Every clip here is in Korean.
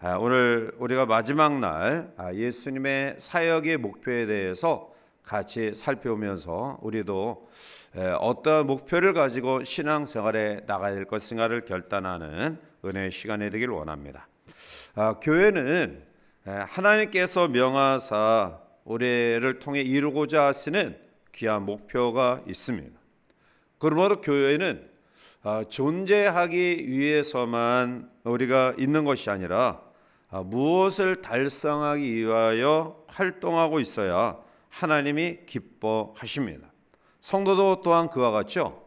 아, 오늘 우리가 마지막 날 아, 예수님의 사역의 목표에 대해서 같이 살펴보면서 우리도 에, 어떤 목표를 가지고 신앙생활에 나가야 될 것인가를 결단하는 은혜의 시간이 되길 원합니다. 아, 교회는 에, 하나님께서 명하사 우리를 통해 이루고자 하시는 귀한 목표가 있습니다. 그러므로 교회는 아, 존재하기 위해서만 우리가 있는 것이 아니라 아, 무엇을 달성하기 위하여 활동하고 있어야 하나님이 기뻐하십니다. 성도도 또한 그와 같죠.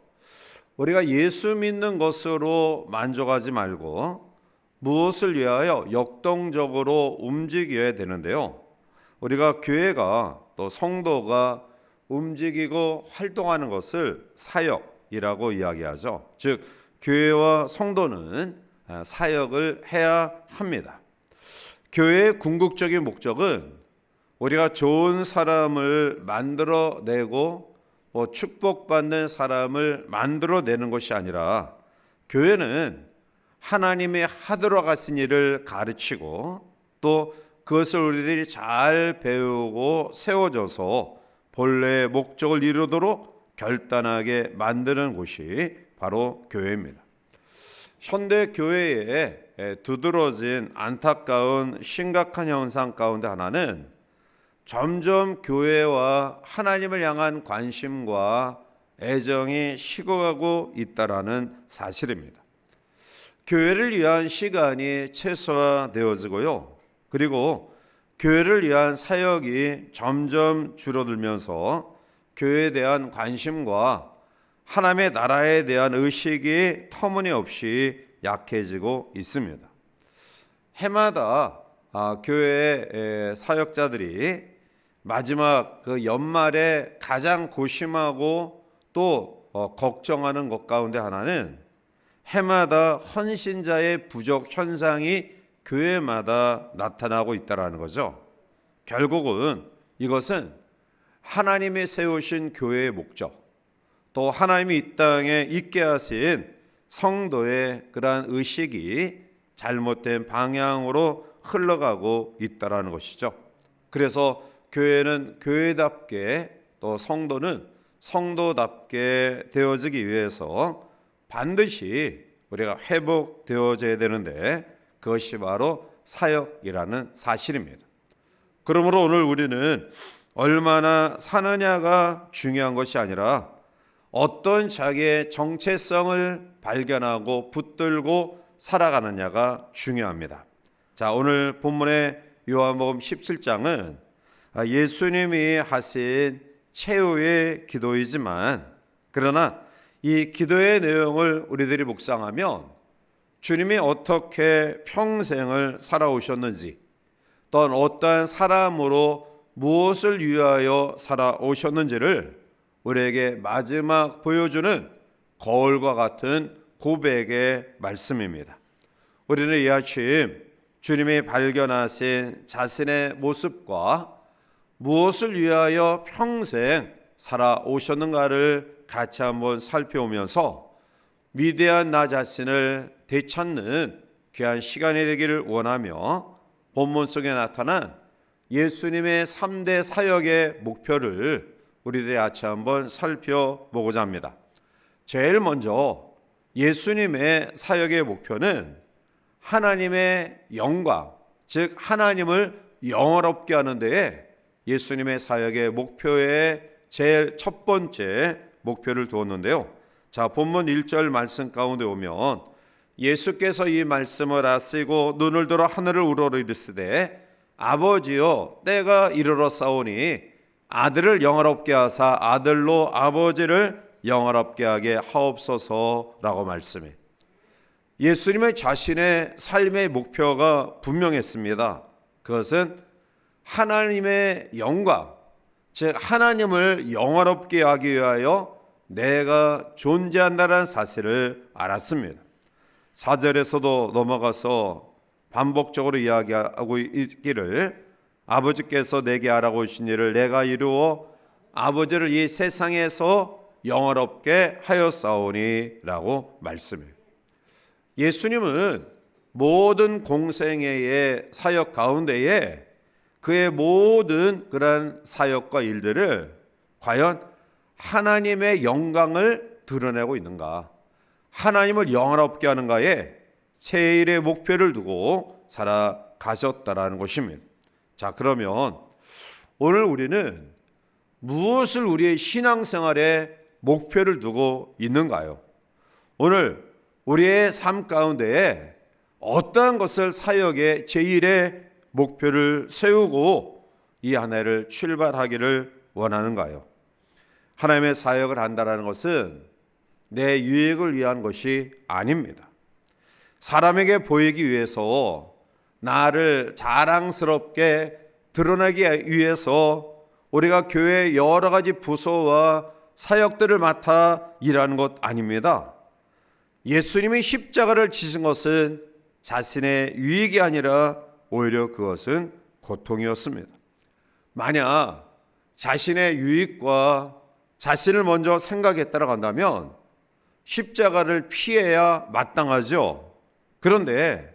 우리가 예수 믿는 것으로 만족하지 말고 무엇을 위하여 역동적으로 움직여야 되는데요. 우리가 교회가 또 성도가 움직이고 활동하는 것을 사역이라고 이야기하죠. 즉 교회와 성도는 아, 사역을 해야 합니다. 교회의 궁극적인 목적은 우리가 좋은 사람을 만들어내고 뭐 축복받는 사람을 만들어내는 것이 아니라 교회는 하나님의 하도록 하신 일을 가르치고 또 그것을 우리들이 잘 배우고 세워져서 본래의 목적을 이루도록 결단하게 만드는 곳이 바로 교회입니다. 현대 교회에 두드러진 안타까운 심각한 현상 가운데 하나는 점점 교회와 하나님을 향한 관심과 애정이 식어가고 있다라는 사실입니다. 교회를 위한 시간이 최소화되어지고요. 그리고 교회를 위한 사역이 점점 줄어들면서 교회에 대한 관심과 하나님의 나라에 대한 의식이 터무니없이 약해지고 있습니다. 해마다 아, 교회 사역자들이 마지막 그 연말에 가장 고심하고 또 어, 걱정하는 것 가운데 하나는 해마다 헌신자의 부족 현상이 교회마다 나타나고 있다라는 거죠. 결국은 이것은 하나님이 세우신 교회의 목적, 또 하나님이 이 땅에 있게 하신 성도의 그러한 의식이 잘못된 방향으로 흘러가고 있다라는 것이죠. 그래서 교회는 교회답게 또 성도는 성도답게 되어지기 위해서 반드시 우리가 회복되어져야 되는데 그것이 바로 사역이라는 사실입니다. 그러므로 오늘 우리는 얼마나 사느냐가 중요한 것이 아니라 어떤 자기의 정체성을 발견하고 붙들고 살아가느냐가 중요합니다. 자, 오늘 본문의 요한복음 17장은 예수님이 하신 최후의 기도이지만 그러나 이 기도의 내용을 우리들이 묵상하면 주님이 어떻게 평생을 살아오셨는지 또한 어떠한 사람으로 무엇을 위하여 살아오셨는지를 우리에게 마지막 보여주는 거울과 같은 고백의 말씀입니다. 우리는 이 아침 주님이 발견하신 자신의 모습과 무엇을 위하여 평생 살아오셨는가를 같이 한번 살펴보면서 위대한 나 자신을 되찾는 귀한 시간이 되기를 원하며 본문 속에 나타난 예수님의 3대 사역의 목표를 우리들이 아침 한번 살펴보고자 합니다. 제일 먼저 예수님의 사역의 목표는 하나님의 영광, 즉 하나님을 영화롭게 하는 데에 예수님의 사역의 목표의 제일 첫 번째 목표를 두었는데요. 자, 본문 1절 말씀 가운데 오면 예수께서 이 말씀을 아시고 눈을 들어 하늘을 우러러 이르시되 아버지여 때가 이르러 싸우니 아들을 영화롭게 하사 아들로 아버지를 영화롭게 하게 하옵소서라고 말씀해. 예수님의 자신의 삶의 목표가 분명했습니다. 그것은 하나님의 영광, 즉 하나님을 영화롭게 하기 위하여 내가 존재한다는 사실을 알았습니다. 4절에서도 넘어가서 반복적으로 이야기하고 있기를 아버지께서 내게 하신 일을 내가 이루어 아버지를 이 세상에서 영화롭게 하였사오니라고 말씀해요. 예수님은 모든 공생애의 사역 가운데에 그의 모든 그러한 사역과 일들을 과연 하나님의 영광을 드러내고 있는가? 하나님을 영화롭게 하는가에 세일의 목표를 두고 살아가셨다라는 것입니다. 자, 그러면 오늘 우리는 무엇을 우리의 신앙생활에 목표를 두고 있는가요? 오늘 우리의 삶 가운데에 어떠한 것을 사역의 제1의 목표를 세우고 이 한 해를 출발하기를 원하는가요? 하나님의 사역을 한다라는 것은 내 유익을 위한 것이 아닙니다. 사람에게 보이기 위해서 나를 자랑스럽게 드러내기 위해서 우리가 교회 여러 가지 부서와 사역들을 맡아 일하는 것 아닙니다. 예수님이 십자가를 지신 것은 자신의 유익이 아니라 오히려 그것은 고통이었습니다. 만약 자신의 유익과 자신을 먼저 생각했다고 한다면 십자가를 피해야 마땅하죠. 그런데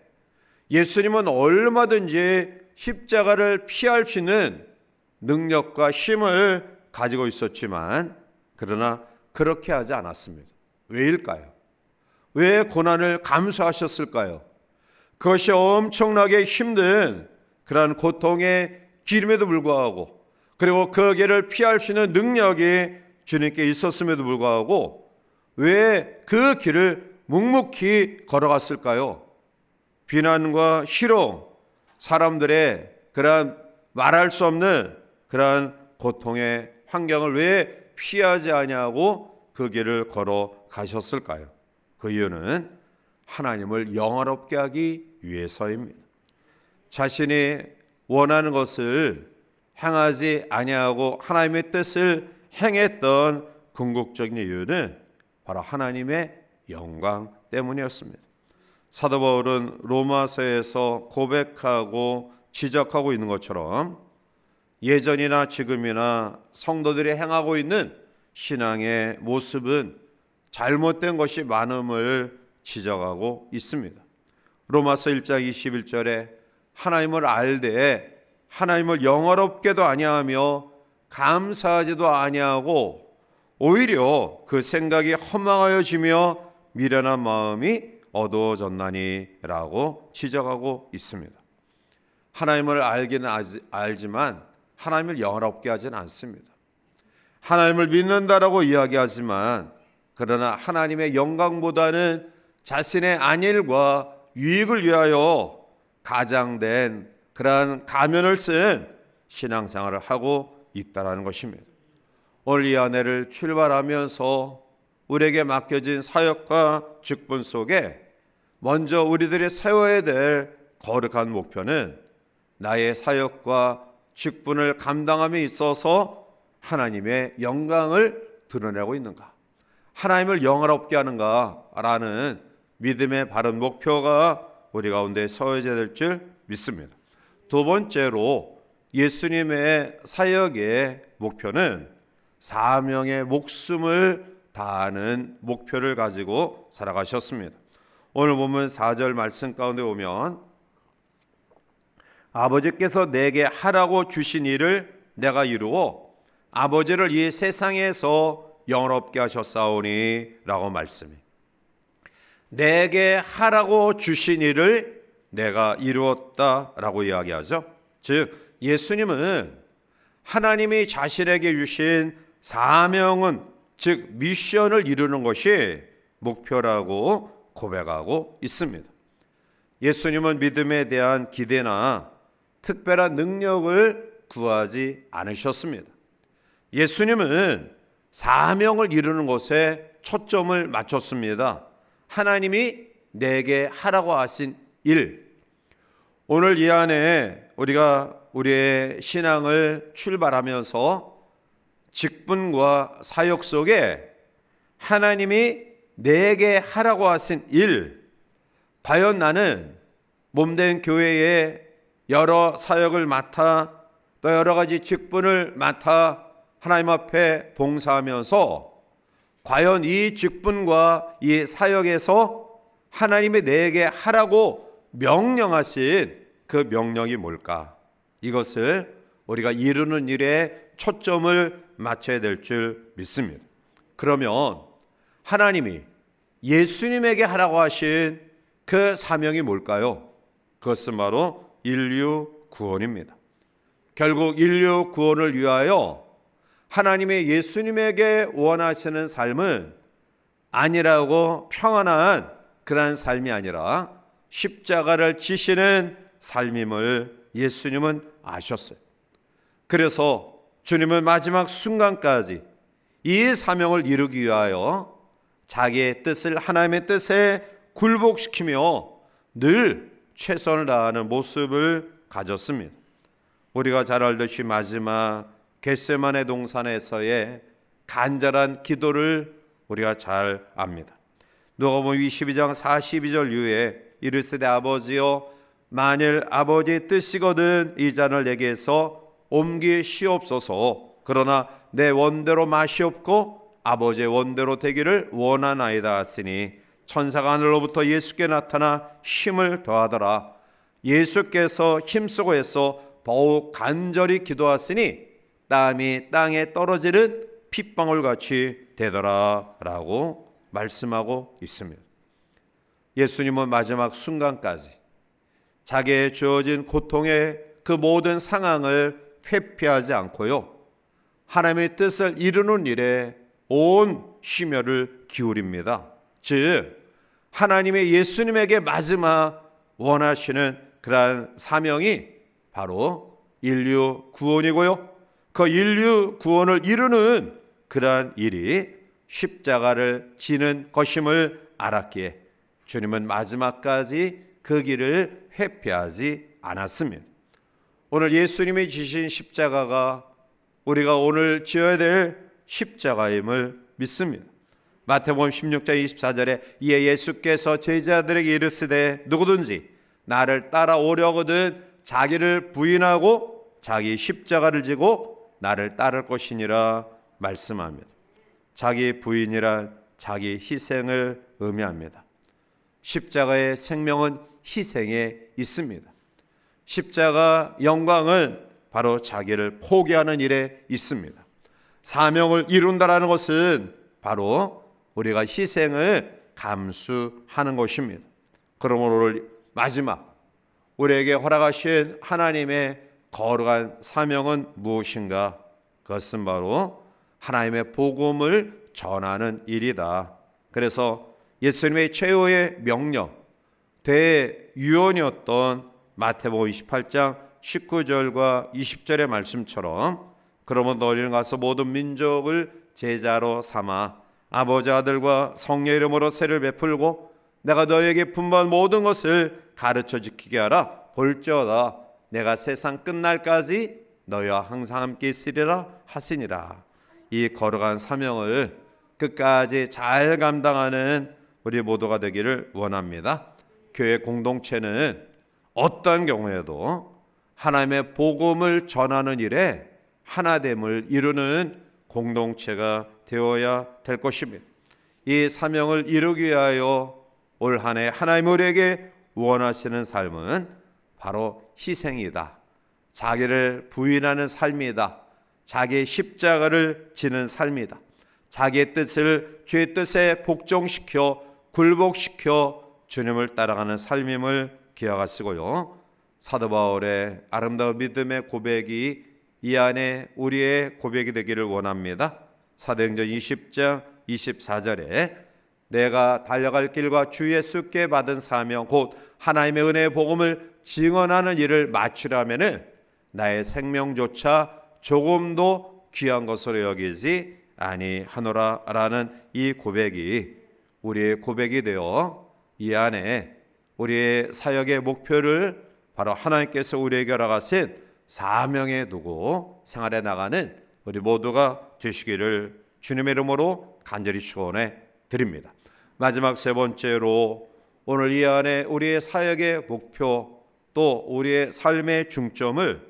예수님은 얼마든지 십자가를 피할 수 있는 능력과 힘을 가지고 있었지만 그러나 그렇게 하지 않았습니다. 왜일까요? 왜 고난을 감수하셨을까요? 그것이 엄청나게 힘든 그러한 고통의 길임에도 불구하고 그리고 그 길을 피할 수 있는 능력이 주님께 있었음에도 불구하고 왜 그 길을 묵묵히 걸어갔을까요? 비난과 희롱, 사람들의 그러한 말할 수 없는 그러한 고통의 환경을 왜 피하지 아니하고 그 길을 걸어 가셨을까요? 그 이유는 하나님을 영화롭게 하기 위해서입니다. 자신이 원하는 것을 행하지 아니하고 하나님의 뜻을 행했던 궁극적인 이유는 바로 하나님의 영광 때문이었습니다. 사도 바울은 로마서에서 고백하고 지적하고 있는 것처럼 예전이나 지금이나 성도들이 행하고 있는 신앙의 모습은 잘못된 것이 많음을 지적하고 있습니다. 로마서 1장 21절에 하나님을 알되 하나님을 영어롭게도 아니하며 감사하지도 아니하고 오히려 그 생각이 허망하여지며 미련한 마음이 어두워졌나니라고 지적하고 있습니다. 하나님을 알기는 알지만 하나님을 영어롭게 하지는 않습니다. 하나님을 믿는다라고 이야기하지만 그러나 하나님의 영광보다는 자신의 안일과 유익을 위하여 가장된 그러한 가면을 쓴 신앙생활을 하고 있다라는 것입니다. 오늘 이 한해를 출발하면서 우리에게 맡겨진 사역과 직분 속에 먼저 우리들이 세워야 될 거룩한 목표는 나의 사역과 직분을 감당함에 있어서 하나님의 영광을 드러내고 있는가? 하나님을 영화롭게 하는가라는 믿음의 바른 목표가 우리 가운데 서해져야 될 줄 믿습니다. 두 번째로 예수님의 사역의 목표는 사명의 목숨을 다하는 목표를 가지고 살아가셨습니다. 오늘 보면 4절 말씀 가운데 오면 아버지께서 내게 하라고 주신 일을 내가 이루어 아버지를 이 세상에서 영원롭게 하셨사오니라고 말씀이 내게 하라고 주신 일을 내가 이루었다라고 이야기하죠. 즉 예수님은 하나님이 자신에게 주신 사명은 즉 미션을 이루는 것이 목표라고 고백하고 있습니다. 예수님은 믿음에 대한 기대나 특별한 능력을 구하지 않으셨습니다. 예수님은 사명을 이루는 것에 초점을 맞췄습니다. 하나님이 내게 하라고 하신 일. 오늘 이 안에 우리가 우리의 신앙을 출발하면서 직분과 사역 속에 하나님이 내게 하라고 하신 일. 과연 나는 몸된 교회에 여러 사역을 맡아 또 여러 가지 직분을 맡아 하나님 앞에 봉사하면서 과연 이 직분과 이 사역에서 하나님이 내게 하라고 명령하신 그 명령이 뭘까? 이것을 우리가 이루는 일에 초점을 맞춰야 될 줄 믿습니다. 그러면 하나님이 예수님에게 하라고 하신 그 사명이 뭘까요? 그것은 바로 인류 구원입니다. 결국 인류 구원을 위하여 하나님의 예수님에게 원하시는 삶은 아니라고 평안한 그러한 삶이 아니라 십자가를 지시는 삶임을 예수님은 아셨어요. 그래서 주님은 마지막 순간까지 이 사명을 이루기 위하여 자기의 뜻을 하나님의 뜻에 굴복시키며 늘 최선을 다하는 모습을 가졌습니다. 우리가 잘 알듯이 마지막 겟세만의 동산에서의 간절한 기도를 우리가 잘 압니다. 누가복음 22장 42절 이후에 이르시되 아버지여 만일 아버지의 뜻이거든 이 잔을 내게서 옮기시옵소서 그러나 내 원대로 마시옵고 아버지의 원대로 되기를 원하나이다 하시니 천사가 하늘로부터 예수께 나타나 힘을 더하더라 예수께서 힘쓰고 해서 더욱 간절히 기도하시니 땀이 땅에 떨어지는 핏방울 같이 되더라라고 말씀하고 있습니다. 예수님은 마지막 순간까지 자기의 주어진 고통의 그 모든 상황을 회피하지 않고요. 하나님의 뜻을 이루는 일에 온 심혈을 기울입니다. 즉 하나님의 예수님에게 마지막 원하시는 그러한 사명이 바로 인류 구원이고요. 그 인류 구원을 이루는 그러한 일이 십자가를 지는 것임을 알았기에 주님은 마지막까지 그 길을 회피하지 않았습니다. 오늘 예수님이 지신 십자가가 우리가 오늘 지어야 될 십자가임을 믿습니다. 마태복음 16장 24절에 이에 예수께서 제자들에게 이르시되 누구든지 나를 따라오려거든 자기를 부인하고 자기 십자가를 지고 나를 따를 것이니라 말씀합니다. 자기 부인이란 자기 희생을 의미합니다. 십자가의 생명은 희생에 있습니다. 십자가 영광은 바로 자기를 포기하는 일에 있습니다. 사명을 이룬다라는 것은 바로 우리가 희생을 감수하는 것입니다. 그러므로 마지막 우리에게 허락하신 하나님의 거룩한 사명은 무엇인가? 그것은 바로 하나님의 복음을 전하는 일이다. 그래서 예수님의 최후의 명령, 대유언이었던 마태복음 28장 19절과 20절의 말씀처럼 그러면 너희는 가서 모든 민족을 제자로 삼아 아버지 아들과 성령 이름으로 세를 베풀고 내가 너희에게 분부한 모든 것을 가르쳐 지키게 하라. 볼지어다. 내가 세상 끝날까지 너희와 항상 함께 있으리라 하시니라. 이 거룩한 사명을 끝까지 잘 감당하는 우리 모두가 되기를 원합니다. 교회 공동체는 어떤 경우에도 하나님의 복음을 전하는 일에 하나됨을 이루는 공동체가 되어야 될 것입니다. 이 사명을 이루기 위하여 올 한 해 하나님 우리에게 원하시는 삶은 바로 희생이다. 자기를 부인하는 삶이다. 자기의 십자가를 지는 삶이다. 자기의 뜻을 주의 뜻에 복종시켜 굴복시켜 주님을 따라가는 삶임을 기억하시고요. 사도 바울의 아름다운 믿음의 고백이 이 안에 우리의 고백이 되기를 원합니다. 사도행전 20장 24절에 내가 달려갈 길과 주 예수께 받은 사명 곧 하나님의 은혜의 복음을 증언하는 일을 마치려면은 나의 생명조차 조금도 귀한 것으로 여기지 아니하노라라는 이 고백이 우리의 고백이 되어 이 안에 우리의 사역의 목표를 바로 하나님께서 우리에게 허락하신 사명에 두고 생활해 나가는 우리 모두가 되시기를 주님의 이름으로 간절히 축원해 드립니다. 마지막 세 번째로 오늘 이 안에 우리의 사역의 목표 또 우리의 삶의 중점을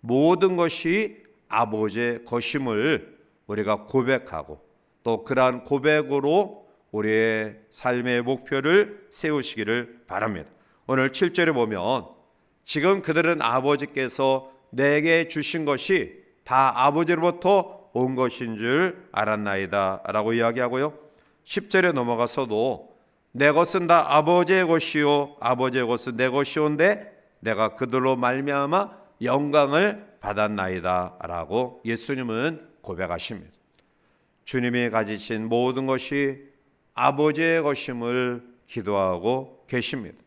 모든 것이 아버지의 것임을 우리가 고백하고 또 그러한 고백으로 우리의 삶의 목표를 세우시기를 바랍니다. 오늘 7절에 보면 지금 그들은 아버지께서 내게 주신 것이 다 아버지로부터 온 것인 줄 알았나이다 라고 이야기하고요 10절에 넘어가서도 내 것은 다 아버지의 것이요 아버지의 것은 내 것이온데 내가 그들로 말미암아 영광을 받았나이다라고 예수님은 고백하십니다. 주님이 가지신 모든 것이 아버지의 것임을 기도하고 계십니다.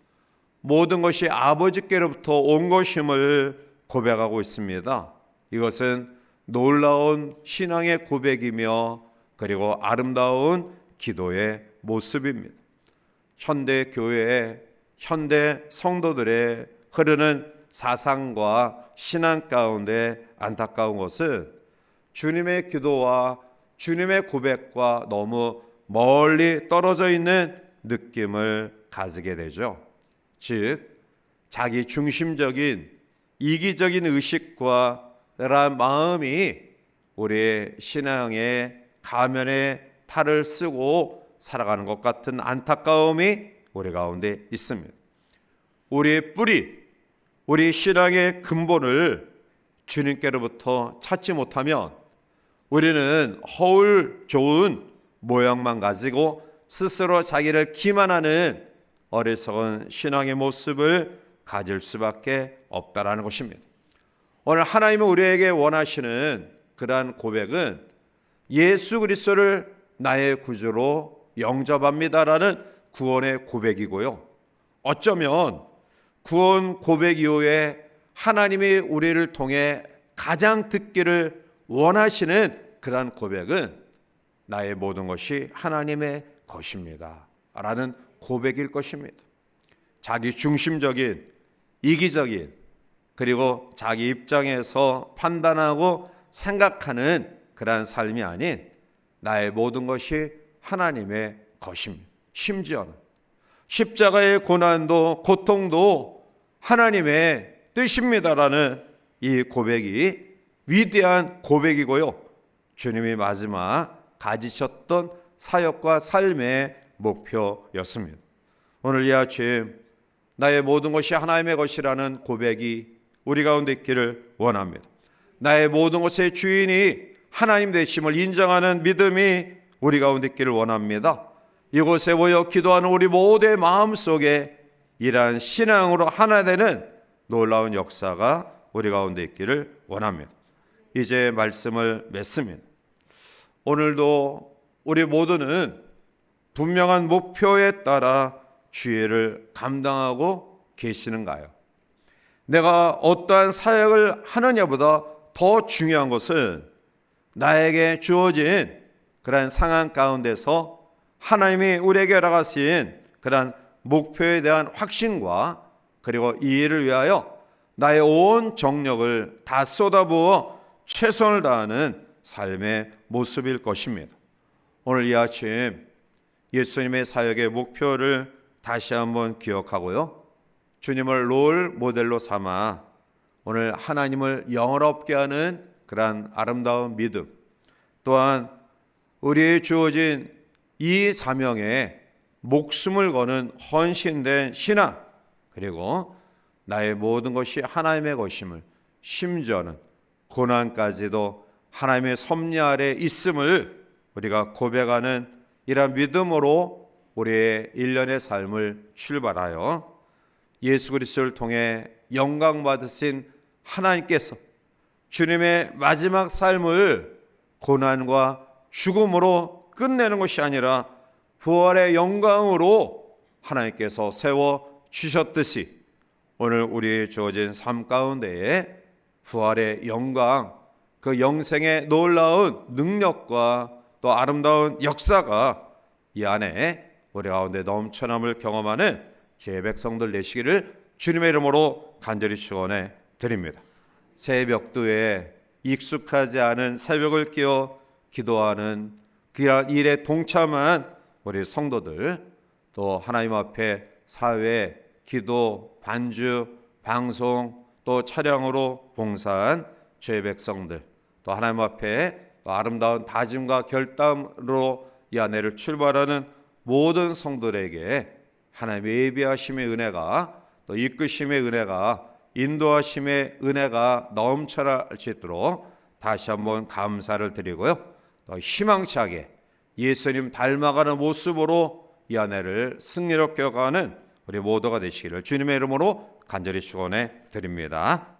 모든 것이 아버지께로부터 온 것임을 고백하고 있습니다. 이것은 놀라운 신앙의 고백이며 그리고 아름다운 기도의 모습입니다. 현대 교회, 현대 성도들의 흐르는 사상과 신앙 가운데 안타까운 것은 주님의 기도와 주님의 고백과 너무 멀리 떨어져 있는 느낌을 가지게 되죠. 즉, 자기 중심적인 이기적인 의식과 그러한 마음이 우리의 신앙의 가면에 탈을 쓰고 살아가는 것 같은 안타까움이 우리 가운데 있습니다. 우리의 뿌리, 우리 신앙의 근본을 주님께로부터 찾지 못하면 우리는 허울 좋은 모양만 가지고 스스로 자기를 기만하는 어리석은 신앙의 모습을 가질 수밖에 없다라는 것입니다. 오늘 하나님은 우리에게 원하시는 그러한 고백은 예수 그리스도를 나의 구주로 영접합니다라는 구원의 고백이고요. 어쩌면 구원 고백 이후에 하나님이 우리를 통해 가장 듣기를 원하시는 그러한 고백은 나의 모든 것이 하나님의 것입니다. 라는 고백일 것입니다. 자기 중심적인 이기적인 그리고 자기 입장에서 판단하고 생각하는 그러한 삶이 아닌 나의 모든 것이 하나님의 것입니다. 심지어는 십자가의 고난도 고통도 하나님의 뜻입니다라는 이 고백이 위대한 고백이고요. 주님이 마지막 가지셨던 사역과 삶의 목표였습니다. 오늘 이 아침 나의 모든 것이 하나님의 것이라는 고백이 우리 가운데 있기를 원합니다. 나의 모든 것의 주인이 하나님 되심을 인정하는 믿음이 우리 가운데 있기를 원합니다. 이곳에 모여 기도하는 우리 모두의 마음 속에 이러한 신앙으로 하나 되는 놀라운 역사가 우리 가운데 있기를 원합니다. 이제 말씀을 맺습니다. 오늘도 우리 모두는 분명한 목표에 따라 주의를 감당하고 계시는가요? 내가 어떠한 사역을 하느냐보다 더 중요한 것은 나에게 주어진 그러한 상황 가운데서 하나님이 우리에게 허락하신 그러한 목표에 대한 확신과 그리고 이 일을 위하여 나의 온 정력을 다 쏟아부어 최선을 다하는 삶의 모습일 것입니다. 오늘 이 아침 예수님의 사역의 목표를 다시 한번 기억하고요. 주님을 롤 모델로 삼아 오늘 하나님을 영어롭게 하는 그러한 아름다운 믿음 또한 우리의 주어진 이 사명에 목숨을 거는 헌신된 신앙 그리고 나의 모든 것이 하나님의 것임을 심지어는 고난까지도 하나님의 섭리 아래 있음을 우리가 고백하는 이러한 믿음으로 우리의 일련의 삶을 출발하여 예수 그리스도를 통해 영광 받으신 하나님께서 주님의 마지막 삶을 고난과 죽음으로 끝내는 것이 아니라 부활의 영광으로 하나님께서 세워 주셨듯이 오늘 우리의 주어진 삶 가운데에 부활의 영광, 그 영생의 놀라운 능력과 또 아름다운 역사가 이 안에 우리 가운데 넘쳐남을 경험하는 제 백성들 되시기를 주님의 이름으로 간절히 축원해 드립니다. 새벽도에 익숙하지 않은 새벽을 깨어 기도하는 그런 일에 동참한 우리 성도들 또 하나님 앞에 사회, 기도, 반주, 방송 또 차량으로 봉사한 죄 백성들 또 하나님 앞에 또 아름다운 다짐과 결단으로 이 안에를 출발하는 모든 성도들에게 하나님의 예비하심의 은혜가 또 이끄심의 은혜가 인도하심의 은혜가 넘쳐날 수 있도록 다시 한번 감사를 드리고요. 더 희망차게 예수님 닮아가는 모습으로 이한 해를 승리롭게 가는 우리 모두가 되시기를 주님의 이름으로 간절히 축원해 드립니다.